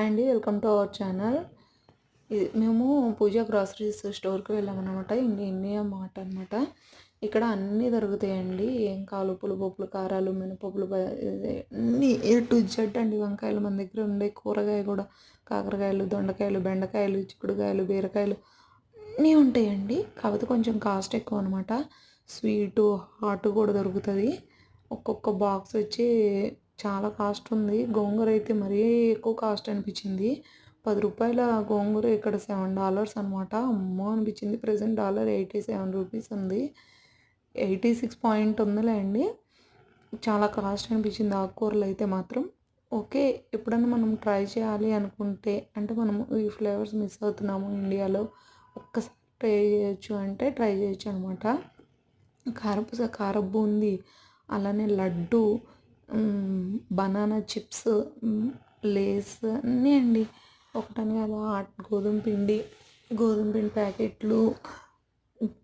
And welcome to our channel. ఇది మేము పూజ groceries స్టోర్కి వెళ్ళామన్నమాట. ఇండి ఇండియా మార్ట్ అనమాట ఇక్కడ అన్నీ దొరుకుతాయండి. ఏం కాలు ఉప్పులు పప్పులు కారాలు మినపప్పులు అన్నీ ఏ టు జెడ్ అండి. వంకాయలు మన దగ్గర ఉండే కూరగాయ కూడా కాకరకాయలు దొండకాయలు బెండకాయలు చిక్కుడుకాయలు బీరకాయలు అన్నీ ఉంటాయండి. కాకపోతే కొంచెం కాస్ట్ ఎక్కువ అనమాట స్వీటు హాట్ కూడా దొరుకుతుంది. ఒక్కొక్క బాక్స్ వచ్చి చాలా కాస్ట్ ఉంది. గోంగూర అయితే మరీ ఎక్కువ కాస్ట్ అనిపించింది. పది రూపాయల గోంగూర ఇక్కడ సెవెన్ డాలర్స్ అనమాట అమ్మో అనిపించింది. Present dollar eighty seven rupees ఉంది. ఎయిటీ సిక్స్ పాయింట్ ఉందిలే అండి చాలా కాస్ట్ అనిపించింది ఆకుకూరలు అయితే మాత్రం. ఓకే ఎప్పుడన్నా మనం ట్రై చేయాలి అనుకుంటే అంటే మనము ఈ ఫ్లేవర్స్ మిస్ అవుతున్నాము ఇండియాలో ఒక్కసారి ట్రై చేయొచ్చు అంటే ట్రై చేయొచ్చు అనమాట కారపు కారపు ఉంది. అలానే లడ్డు బనానా చిప్స్ లేస్ అన్నీ అండి. ఒకటని కదా ఆట్- గోధుమ పిండి గోధుమ పిండి ప్యాకెట్లు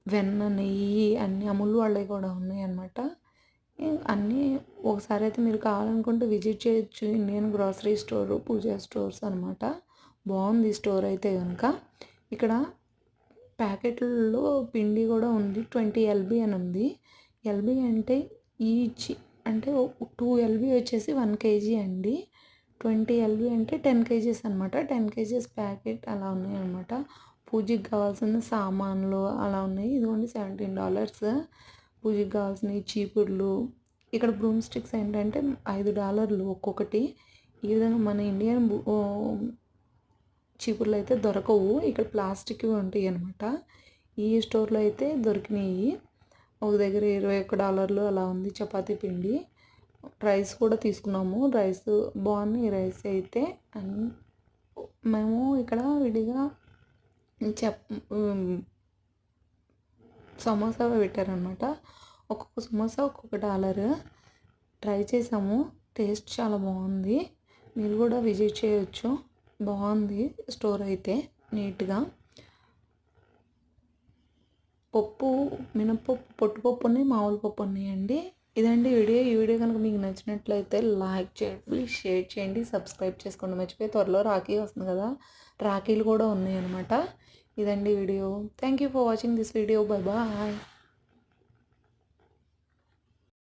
వెన్న నెయ్యి అన్నీ అమూల్ వాళ్ళవి కూడా ఉన్నాయి అన్నమాట అన్నీ ఒకసారి అయితే మీరు కావాలనుకుంటే విజిట్ చేయొచ్చు. Indian grocery store Pooja stores అనమాట బాగుంది స్టోర్ అయితే కనుక ఇక్కడ ప్యాకెట్లలో పిండి కూడా ఉంది. ట్వంటీ ఎల్బి అని ఉంది. ఎల్బి అంటే ఈచ్ అంటే టూ ఎల్బీ వచ్చేసి వన్ కేజీ అండి. ట్వంటీ ఎల్బీ అంటే టెన్ కేజీస్ అనమాట టెన్ కేజీస్ ప్యాకెట్ అలా ఉన్నాయి అనమాట పూజకి కావాల్సిన సామాన్లు అలా ఉన్నాయి. ఇదిగోండి సెవెంటీన్ డాలర్స్. పూజకి కావాల్సిన చీపుర్లు. ఇక్కడ బ్రూమ్ స్టిక్స్ ఏంటంటే ఐదు డాలర్లు ఒక్కొక్కటి. ఈ విధంగా మన ఇండియన్ బు- చీపుర్లు అయితే దొరకవు. ఇక్కడ ప్లాస్టిక్ ఉంటాయి అనమాట ఈ స్టోర్లో అయితే దొరికినాయి ఒక దగ్గర ఇరవై ఒక్క డాలర్లు అలా ఉంది చపాతీ పిండి. రైస్ కూడా తీసుకున్నాము. రైస్ బాగుంది. రైస్ అయితే అండ్ మేము ఇక్కడ విడిగా చెప్ సమోసా పెట్టారనమాట ఒక్కొక్క సమోసా ఒక్కొక్క డాలర్. ట్రై చేసాము. టేస్ట్ చాలా బాగుంది. మీరు కూడా విజిట్ చేయొచ్చు. బాగుంది స్టోర్ అయితే నీట్గా. పప్పు మినపప్పు పొట్టుపప్పు ఉన్నాయి మామూలు పప్పు ఉన్నాయండి ఇదండి వీడియో. ఈ వీడియో కనుక మీకు నచ్చినట్లయితే లైక్ చేయండి షేర్ చేయండి సబ్స్క్రైబ్ చేసుకోండి. మర్చిపోయి త్వరలో రాఖీ వస్తుంది కదా రాఖీలు కూడా ఉన్నాయి అనమాట ఇదండి video. Thank you for watching this video bye bye